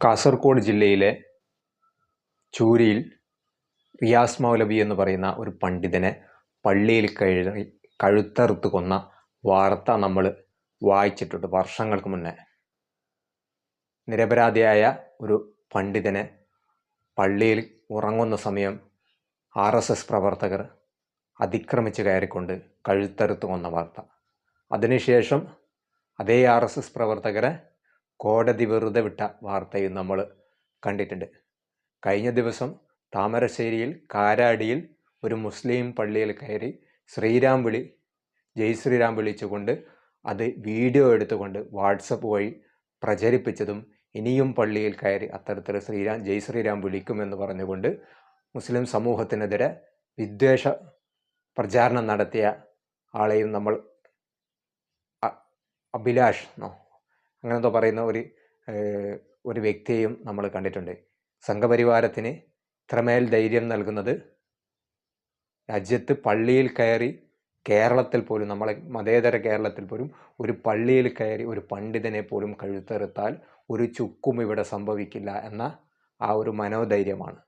കാസർഗോഡ് ജില്ലയിലെ ചൂരിയിൽ റിയാസ് മൗലവി എന്ന് പറയുന്ന ഒരു പണ്ഡിതനെ പള്ളിയിൽ കഴുകി കഴുത്തറുത്ത് കൊന്ന വാർത്ത നമ്മൾ വായിച്ചിട്ടുണ്ട് വർഷങ്ങൾക്ക് മുന്നേ. നിരപരാധിയായ ഒരു പണ്ഡിതനെ പള്ളിയിൽ ഉറങ്ങുന്ന സമയം ആർ എസ് എസ് പ്രവർത്തകർ അതിക്രമിച്ച് കയറിക്കൊണ്ട് കഴുത്തറുത്ത് കൊന്ന വാർത്ത. അതിനുശേഷം അതേ ആർ എസ് എസ് പ്രവർത്തകരെ കോടതി വെറുതെ വിട്ട വാർത്തയും നമ്മൾ കണ്ടിട്ടുണ്ട്. കഴിഞ്ഞ ദിവസം താമരശ്ശേരിയിൽ കാരാടിയിൽ ഒരു മുസ്ലിം പള്ളിയിൽ കയറി ശ്രീരാം വിളി ജയ് ശ്രീരാം വിളിച്ചുകൊണ്ട് അത് വീഡിയോ എടുത്തുകൊണ്ട് വാട്സപ്പ് വഴി പ്രചരിപ്പിച്ചതും ഇനിയും പള്ളിയിൽ കയറി അത്തരത്തിൽ ശ്രീരാം ജയ് ശ്രീരാം വിളിക്കുമെന്ന് പറഞ്ഞുകൊണ്ട് മുസ്ലിം സമൂഹത്തിനെതിരെ വിദ്വേഷ പ്രചാരണം നടത്തിയ ആളെയും നമ്മൾ അഭിലാഷ് എന്നോ അങ്ങനെന്തോ പറയുന്ന ഒരു ഒരു വ്യക്തിയെയും നമ്മൾ കണ്ടിട്ടുണ്ട്. സംഘപരിവാരത്തിന് ഇത്രമേൽ ധൈര്യം നൽകുന്നത് രാജ്യത്ത് പള്ളിയിൽ കയറി കേരളത്തിൽ പോലും നമ്മളെ മതേതര കേരളത്തിൽ പോലും ഒരു പള്ളിയിൽ കയറി ഒരു പണ്ഡിതനെ പോലും കഴുത്തെറുത്താൽ ഒരു ചുക്കും ഇവിടെ സംഭവിക്കില്ല എന്ന ആ ഒരു മനോധൈര്യമാണ്.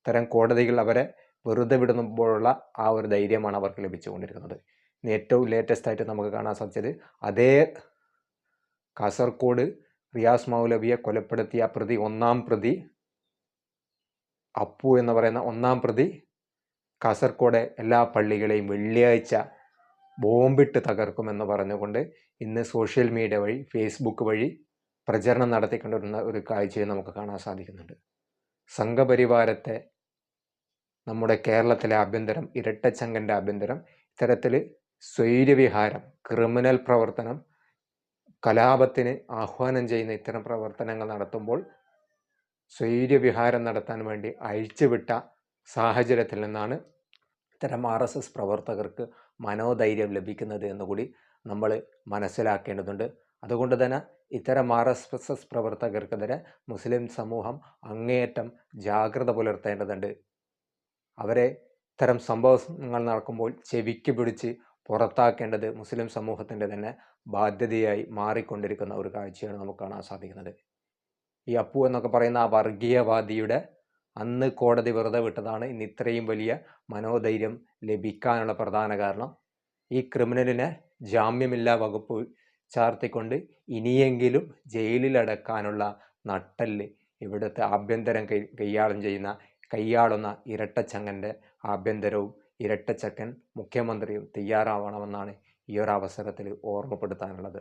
ഇത്തരം കോടതികൾ അവരെ വെറുതെ വിടുമ്പോഴുള്ള ആ ഒരു ധൈര്യമാണ് അവർക്ക് ലഭിച്ചുകൊണ്ടിരിക്കുന്നത് ഏറ്റവും ലേറ്റസ്റ്റ് ആയിട്ട് നമുക്ക് കാണാൻ സാധിച്ചത് അതേ കാസർഗോഡ് റിയാസ് മൗലവിയെ കൊലപ്പെടുത്തിയ പ്രതി ഒന്നാം പ്രതി അപ്പു എന്ന് പറയുന്ന ഒന്നാം പ്രതി കാസർഗോഡ് എല്ലാ പള്ളികളെയും വെള്ളിയാഴ്ച ബോംബിട്ട് തകർക്കുമെന്ന് പറഞ്ഞുകൊണ്ട് ഇന്ന് സോഷ്യൽ മീഡിയ വഴി ഫേസ്ബുക്ക് വഴി പ്രചരണം നടത്തിക്കൊണ്ടിരുന്ന ഒരു കാഴ്ചയും നമുക്ക് കാണാൻ സാധിക്കുന്നുണ്ട്. സംഘപരിവാരത്തെ നമ്മുടെ കേരളത്തിലെ ആഭ്യന്തരം ഇരട്ടച്ചങ്കന്റെ ആഭ്യന്തരം ഇത്തരത്തിൽ സ്വൈര്യവിഹാരം ക്രിമിനൽ പ്രവർത്തനം കലാപത്തിന് ആഹ്വാനം ചെയ്യുന്ന ഇത്തരം പ്രവർത്തനങ്ങൾ നടത്തുമ്പോൾ സ്വൈര്യവിഹാരം നടത്താൻ വേണ്ടി അഴിച്ചുവിട്ട സാഹചര്യത്തിൽ നിന്നാണ് ഇത്തരം ആർ എസ് എസ് പ്രവർത്തകർക്ക് മനോധൈര്യം ലഭിക്കുന്നത് എന്നുകൂടി നമ്മൾ മനസ്സിലാക്കേണ്ടതുണ്ട്. അതുകൊണ്ട് തന്നെ ഇത്തരം ആർ എസ് എസ് എസ് പ്രവർത്തകർക്കെതിരെ മുസ്ലിം സമൂഹം അങ്ങേയറ്റം ജാഗ്രത പുലർത്തേണ്ടതുണ്ട്. അവരെ ഇത്തരം സംഭവങ്ങൾ നടക്കുമ്പോൾ ചെവിക്ക് പിടിച്ച് പുറത്താക്കേണ്ടത് മുസ്ലിം സമൂഹത്തിന്റെ തന്നെ ബാധ്യതയായി മാറിക്കൊണ്ടിരിക്കുന്ന ഒരു കാഴ്ചയാണ് നമുക്ക് കാണാൻ സാധിക്കുന്നത്. ഈ അപ്പു എന്നൊക്കെ പറയുന്ന ആ വർഗീയവാദിയുടെ അന്ന് കോടതി വെറുതെ വിട്ടതാണ്. ഇന്ന് ഇത്രയും വലിയ മനോധൈര്യം ലഭിക്കാനുള്ള പ്രധാന കാരണം ഈ ക്രിമിനലിനെ ജാമ്യമില്ലാ വകുപ്പ് ചാർത്തിക്കൊണ്ട് ഇനിയെങ്കിലും ജയിലിലടക്കാനുള്ള നട്ടൽ ഇവിടുത്തെ ആഭ്യന്തരം കൈ കൈയാളം ചെയ്യുന്ന കൈയാളുന്ന ഇരട്ടച്ചങ്ങന്റെ ആഭ്യന്തരവും ഇരട്ടച്ചക്കൻ മുഖ്യമന്ത്രിയും തയ്യാറാവണമെന്നാണ് ഈ ഒരു അവസരത്തിൽ ഓർമ്മപ്പെടുത്താനുള്ളത്.